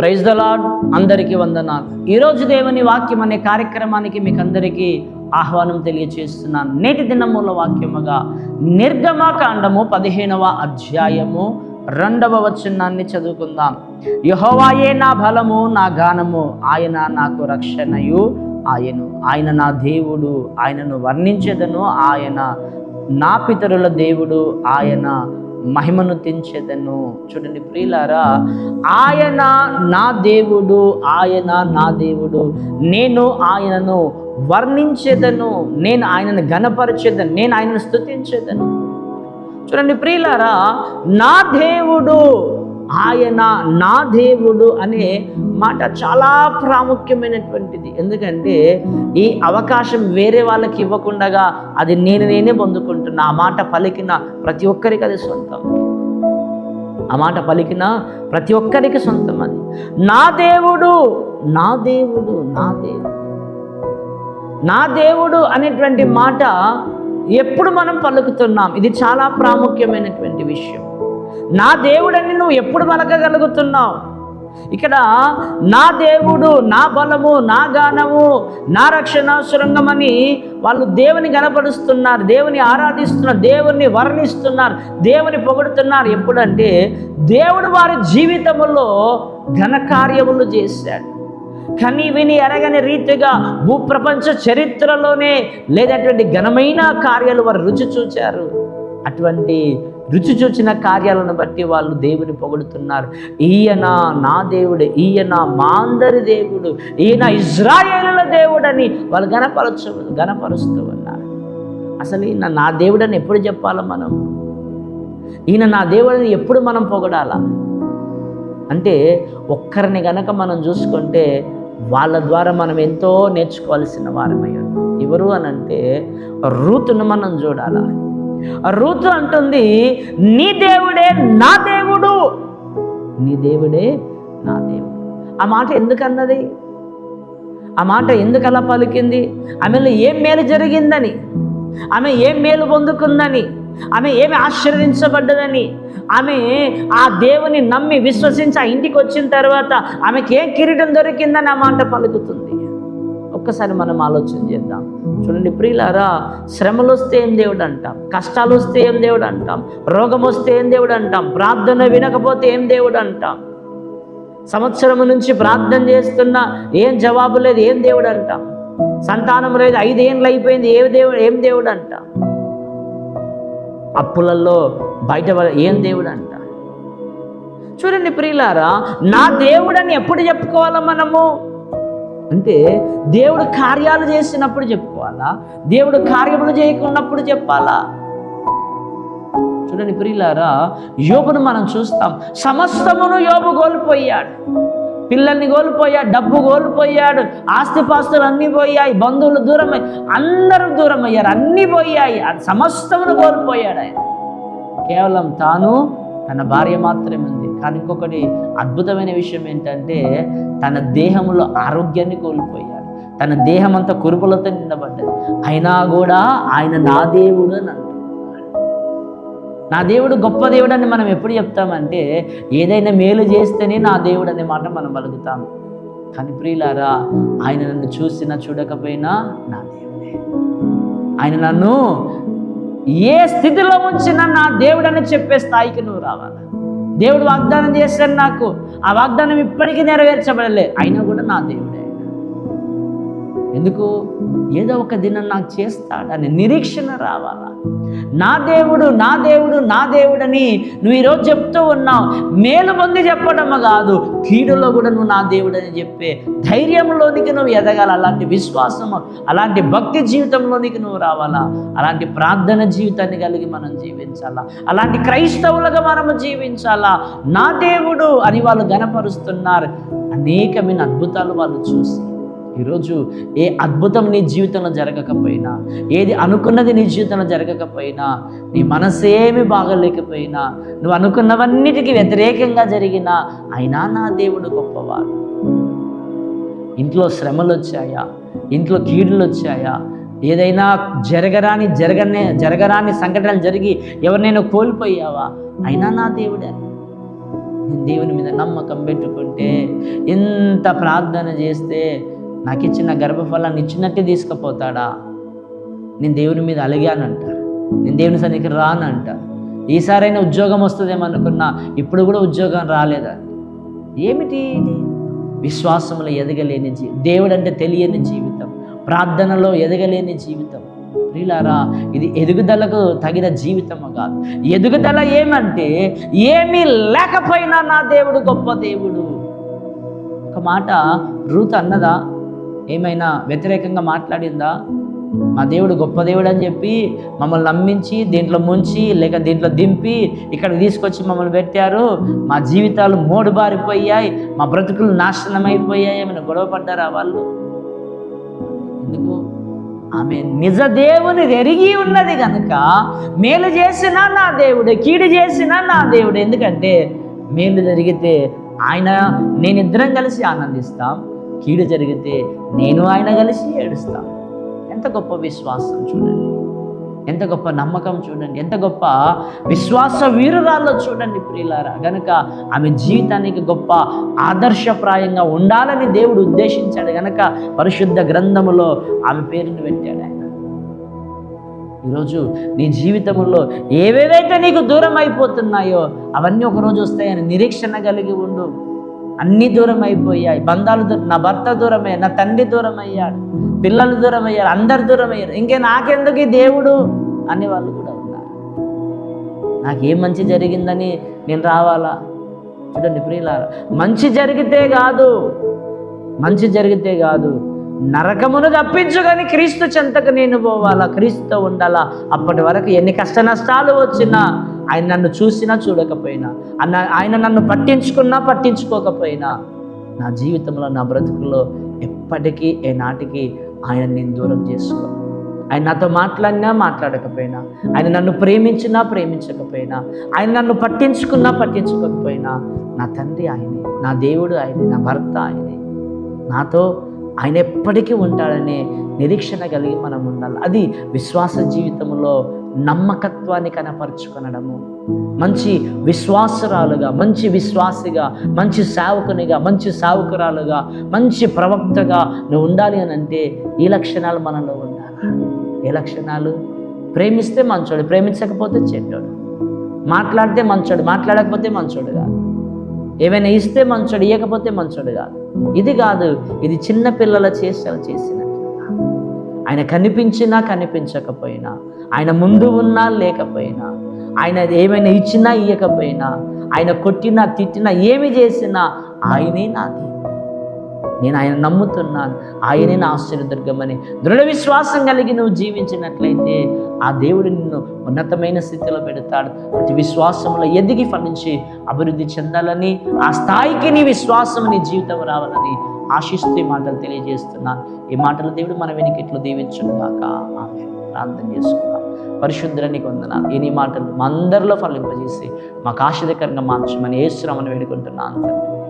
Praise the lord అందరికీ వందనాలు. ఈరోజు దేవుని వాక్యం అనే కార్యక్రమానికి మీకు అందరికీ ఆహ్వానం తెలియచేస్తున్నాను. నేటి దినముల వాక్యముగా నిర్గమాకాండము పదిహేనవ అధ్యాయము రెండవ వచనాన్ని చదువుకుందాం. యహోవాయే నా బలము నా గానము ఆయన నాకు రక్షణయు ఆయను. ఆయన నా దేవుడు ఆయనను వర్ణించేదను. ఆయన నా పితరుల దేవుడు ఆయన మహిమను తెంచెదను. చూడండి ప్రియులారా ఆయన నా దేవుడు ఆయన నా దేవుడు. నేను ఆయనను వర్ణించేదను. నేను ఆయనను గణపరిచేదను నేను ఆయనను స్థుతించేదను చూడండి ప్రియులారా నా దేవుడు ఆయన నా దేవుడు అనే మాట చాలా ప్రాముఖ్యమైనటువంటిది. ఎందుకంటే ఈ అవకాశం వేరే వాళ్ళకి ఇవ్వకుండా అది నేను నేనే పొందుకుంటున్నా. ఆ మాట పలికిన ప్రతి ఒక్కరికి అది సొంతం. ఆ మాట పలికిన ప్రతి ఒక్కరికి సొంతం అది. నా దేవుడు నా దేవుడు నా దేవుడు. నా దేవుడు అనేటువంటి మాట ఎప్పుడు మనం పలుకుతున్నాం. ఇది చాలా ప్రాముఖ్యమైనటువంటి విషయం. నా దేవుడని నువ్వు ఎప్పుడు పలకగలుగుతున్నావు ఇక్కడ నా దేవుడు నా బలము నా గానము నా రక్షణ సురంగమని వాళ్ళు దేవుని గనపరుస్తున్నారు దేవుని ఆరాధిస్తున్నారు దేవుని వర్ణిస్తున్నారు దేవుని పొగుడుతున్నారు. ఎప్పుడంటే దేవుడు వారి జీవితంలో ఘనకార్యములు చేశాడు. కని విని ఎరగని రీతిగా భూప్రపంచ చరిత్రలోనే లేదటువంటి ఘనమైన కార్యాలు వారు రుచి చూచారు. అటువంటి రుచి చూచిన కార్యాలను బట్టి వాళ్ళు దేవుని పొగుడుతున్నారు. ఈయన నా దేవుడు ఈయన మా అందరి దేవుడు ఈయన ఇజ్రాయేలుల దేవుడని వాళ్ళు గనపరచు గణపరుస్తూ ఉన్నారు. అసలు ఈయన నా దేవుడని ఎప్పుడు చెప్పాలా మనం? ఈయన నా దేవుడిని ఎప్పుడు మనం పొగడాలా? అంటే ఒక్కరిని గనక మనం చూసుకుంటే వాళ్ళ ద్వారా మనం ఎంతో నేర్చుకోవాల్సిన వారమై ఉన్నాం. ఎవరు అని అంటే రూతును మనం చూడాలా? రూతు అంటుంది నీ దేవుడే నా దేవుడు. నీ దేవుడే నా దేవుడు. ఆ మాట ఎందుకన్నది? ఆ మాట ఎందుకు అలా పలికింది? ఆమెలో ఏం మేలు జరిగిందని? ఆమె ఏం మేలు పొందుకుందని? ఆమె ఏమి ఆశీర్వదించబడ్డదని? ఆమె ఆ దేవుని నమ్మి విశ్వసించి ఆ ఇంటికి వచ్చిన తర్వాత ఆమెకి ఏం కిరీటం దొరికిందని ఆ మాట పలుకుతుంది? ఒక్కసారి మనం ఆలోచన చేద్దాం. చూడండి ప్రియులారా శ్రమలు వస్తే ఏం దేవుడు అంటాం కష్టాలు వస్తే ఏం దేవుడు అంటాం రోగం వస్తే ఏం దేవుడు అంటాం ప్రార్థన వినకపోతే ఏం దేవుడు అంటాం సంవత్సరం నుంచి ప్రార్థన చేస్తున్నా ఏం జవాబు లేదు ఏం దేవుడు అంటాం సంతానం లేదు ఐదేళ్ళు అయిపోయింది ఏ దేవుడు ఏం దేవుడు అంటాం అప్పులలో బయట ఏం దేవుడు అంట చూడండి ప్రియులారా నా దేవుడని ఎప్పుడు చెప్పుకోవాలా మనము? అంటే దేవుడు కార్యాలు చేసినప్పుడు చెప్పుకోవాలా? దేవుడు కార్యములు చేయకున్నప్పుడు చెప్పాలా? చూడండి ప్రియులారా యోగును మనం చూస్తాం. సమస్తమును యోబు కోల్పోయాడు. పిల్లల్ని కోల్పోయాడు డబ్బు కోల్పోయాడు ఆస్తిపాస్తులు అన్నీ పోయాయి బంధువులు దూరమై అందరూ దూరం అయ్యారు అన్నీ పోయాయి. అది సమస్తమును కోల్పోయాడు ఆయన. కేవలం తాను తన భార్య మాత్రమే ఉంది. కానీ ఇంకొకటి అద్భుతమైన విషయం ఏంటంటే తన దేహంలో ఆరోగ్యాన్ని కోల్పోయాడు. తన దేహం అంతా కురుపులతో నిండబడ్డది. అయినా కూడా ఆయన నా దేవుడు అని నా దేవుడు గొప్ప దేవుడు అని మనం ఎప్పుడు చెప్తామంటే ఏదైనా మేలు చేస్తేనే నా దేవుడు అనే మాట మనం పలుకుతాం కానీ ప్రియులారా ఆయన నన్ను చూసినా చూడకపోయినా నా దేవుడే. ఆయన నన్ను ఏ స్థితిలో ఉంచినా నా దేవుడని చెప్పే స్థాయికి నువ్వు రావాలి? దేవుడు వాగ్దానం చేశాడు నాకు. ఆ వాగ్దానం ఇప్పటికీ నెరవేర్చబడలే అయినా కూడా నా దేవుడే. ఎందుకు? ఏదో ఒక దినం నాకు చేస్తాడని నిరీక్షణ రావాలా? నా దేవుడు నా దేవుడు నా దేవుడని నువ్వు ఈరోజు చెప్తూ ఉన్నావు. మేలు పొంది చెప్పడము కాదు. కీడులో కూడా నువ్వు నా దేవుడని చెప్పే ధైర్యంలోనికి నువ్వు ఎదగాల. అలాంటి విశ్వాసము అలాంటి భక్తి జీవితంలోనికి నువ్వు రావాలా? అలాంటి ప్రార్థన జీవితాన్ని కలిగి మనం జీవించాలా? అలాంటి క్రైస్తవులుగా మనము జీవించాలా? నా దేవుడు అని వాళ్ళు గనపరుస్తున్నారు. అనేకమైన అద్భుతాలు వాళ్ళు చూసి ఈరోజు ఏ అద్భుతం నీ జీవితంలో జరగకపోయినా ఏది అనుకున్నది నీ జీవితంలో జరగకపోయినా నీ మనసేమి బాగలేకపోయినా నువ్వు అనుకున్నవన్నిటికీ వ్యతిరేకంగా జరిగినా అయినా నా దేవుడు గొప్పవాడు. ఇంట్లో శ్రమలు వచ్చాయా? ఇంట్లో కీడులు వచ్చాయా? ఏదైనా జరగరాని జరగనే జరగరాని సంఘటనలు జరిగి ఎవరినైనా కోల్పోయావా? అయినా నా దేవుడే. నేను దేవుని మీద నమ్మకం పెట్టుకుంటే ఎంత ప్రార్థన చేస్తే నాకు ఇచ్చిన గర్భఫలాన్ని ఇచ్చినట్టే తీసుకుపోతాడా? నేను దేవుని మీద అలిగానంట నేను దేవుని సన్నిధికి రానంట ఈసారైనా ఉద్యోగం వస్తుందేమో అనుకున్నా ఇప్పుడు కూడా ఉద్యోగం రాలేదా ఏమిటి ఇది? విశ్వాసంలో ఎదగలేని జీవితం దేవుడు అంటే తెలియని జీవితం. ప్రార్థనలో ఎదగలేని జీవితం. ప్రిలారా ఇది ఎదుగుదలకు తగిన జీవితము కాదు. ఎదుగుదల ఏమంటే ఏమీ లేకపోయినా నా దేవుడు గొప్ప దేవుడు. ఒక మాట రూత్ అన్నదా? ఏమైనా వ్యతిరేకంగా మాట్లాడిందా? మా దేవుడు గొప్ప దేవుడు అని చెప్పి మమ్మల్ని నమ్మించి దీంట్లో ముంచి లేక దీంట్లో దింపి ఇక్కడ తీసుకొచ్చి మమ్మల్ని పెట్టారు. మా జీవితాలు మోడుబారిపోయాయి మా బ్రతుకులు నాశనం అయిపోయాయి ఏమైనా గొడవ పడ్డారా వాళ్ళు? ఎందుకు? ఆమె నిజ దేవుని ఎరిగి ఉన్నది కనుక మేలు చేసినా నా దేవుడే కీడు చేసినా నా దేవుడు. ఎందుకంటే మేలు జరిగితే ఆయన నేను ఇద్దరం కలిసి ఆనందిస్తాం. కీడు జరిగితే నేను ఆయన కలిసి ఏడుస్తాను. ఎంత గొప్ప విశ్వాసం చూడండి. ఎంత గొప్ప నమ్మకం చూడండి. ఎంత గొప్ప విశ్వాస వీరురాల్లో చూడండి ప్రియులారా. గనుక ఆమె జీవితానికి గొప్ప ఆదర్శప్రాయంగా ఉండాలని దేవుడు ఉద్దేశించాడు. గనక పరిశుద్ధ గ్రంథములో ఆమె పేరుని పెట్టాడు ఆయన. ఈరోజు నీ జీవితంలో ఏవేవైతే నీకు దూరం అయిపోతున్నాయో అవన్నీ ఒకరోజు వస్తాయని నిరీక్షణ కలిగి ఉండు. అన్ని దూరం అయిపోయాయి బంధాలు దూరం నా భర్త దూరమయ్యాడు నా తండ్రి దూరం అయ్యాడు పిల్లలు దూరం అయ్యారు అందరు దూరం అయ్యారు ఇంకే నాకెందుకు ఈ దేవుడు? అనే వాళ్ళు కూడా ఉన్నారు. నాకేం మంచి జరిగిందని నేను రావాలా? చూడండి ప్రియులారా మంచి జరిగితే కాదు మంచి జరిగితే కాదు నరకమును తప్పించుకొని క్రీస్తు చెంతకు నేను పోవాలా? క్రీస్తుతో ఉండాలా? అప్పటి వరకు ఎన్ని కష్ట నష్టాలు వచ్చినా ఆయన నన్ను చూసినా చూడకపోయినా అన్న ఆయన నన్ను పట్టించుకున్నా పట్టించుకోకపోయినా నా జీవితంలో నా బ్రతుకులో ఎప్పటికీ ఏ నాటికి ఆయన నేను దూరం చేసుకో. ఆయన నాతో మాట్లాడినా మాట్లాడకపోయినా ఆయన నన్ను ప్రేమించినా ప్రేమించకపోయినా ఆయన నన్ను పట్టించుకున్నా పట్టించుకోకపోయినా నా తండ్రి ఆయనే నా దేవుడు ఆయనే నా భర్త ఆయనే. నాతో ఆయన ఎప్పటికీ ఉంటాడనే నిరీక్షణ కలిగి మనం ఉండాలి. అది విశ్వాస జీవితంలో నమ్మకత్వాన్ని కనపరుచుకొనడము. మంచి విశ్వాసరాలుగా మంచి విశ్వాసిగా మంచి సేవకునిగా మంచి సేవకురాలుగా మంచి ప్రవక్తగా నువ్వు ఉండాలి అని అంటే ఈ లక్షణాలు మనలో ఉండాలి? ఏ లక్షణాలు? ప్రేమిస్తే మంచోడు ప్రేమించకపోతే చెడ్డోడు. మాట్లాడితే మంచోడు మాట్లాడకపోతే మంచోడు కాదు. ఏమైనా ఇస్తే మంచోడు ఇవ్వకపోతే మంచోడు కాదు. ఇది కాదు ఇది చిన్న పిల్లల చేష్టలు చేసినట్లుగా ఆయన కనిపించినా కనిపించకపోయినా ఆయన ముందు ఉన్నా లేకపోయినా ఆయన ఏమైనా ఇచ్చినా ఇవ్వకపోయినా ఆయన కొట్టినా తిట్టినా ఏమి చేసినా ఆయనే నాది. నేను ఆయన నమ్ముతున్నాను. ఆయనే నా ఆశ్చర్యదుర్గమని. దృఢ విశ్వాసం కలిగి నువ్వు జీవించినట్లయితే ఆ దేవుడు నిన్ను ఉన్నతమైన స్థితిలో పెడతాడు. అటు విశ్వాసంలో ఎదిగి ఫలించి అభివృద్ధి చెందాలని ఆ స్థాయికి నీ విశ్వాసం నీ జీవితం రావాలని ఆశిస్తూ ఈ మాటలు తెలియజేస్తున్నాను. ఈ మాటలు దేవుడు మన వెనుకట్లు దీవించుగాక ఆమె ప్రార్థన చేసుకున్నాం పరిశుద్ధులని కొందనాలు ఈ నీ మాటలు మా అందరిలో ఫలింపజేసి మాకు ఆశ్చర్యకరంగా మార్చమని ఏ శ్రమను వేడుకుంటున్నాను తండ్రి.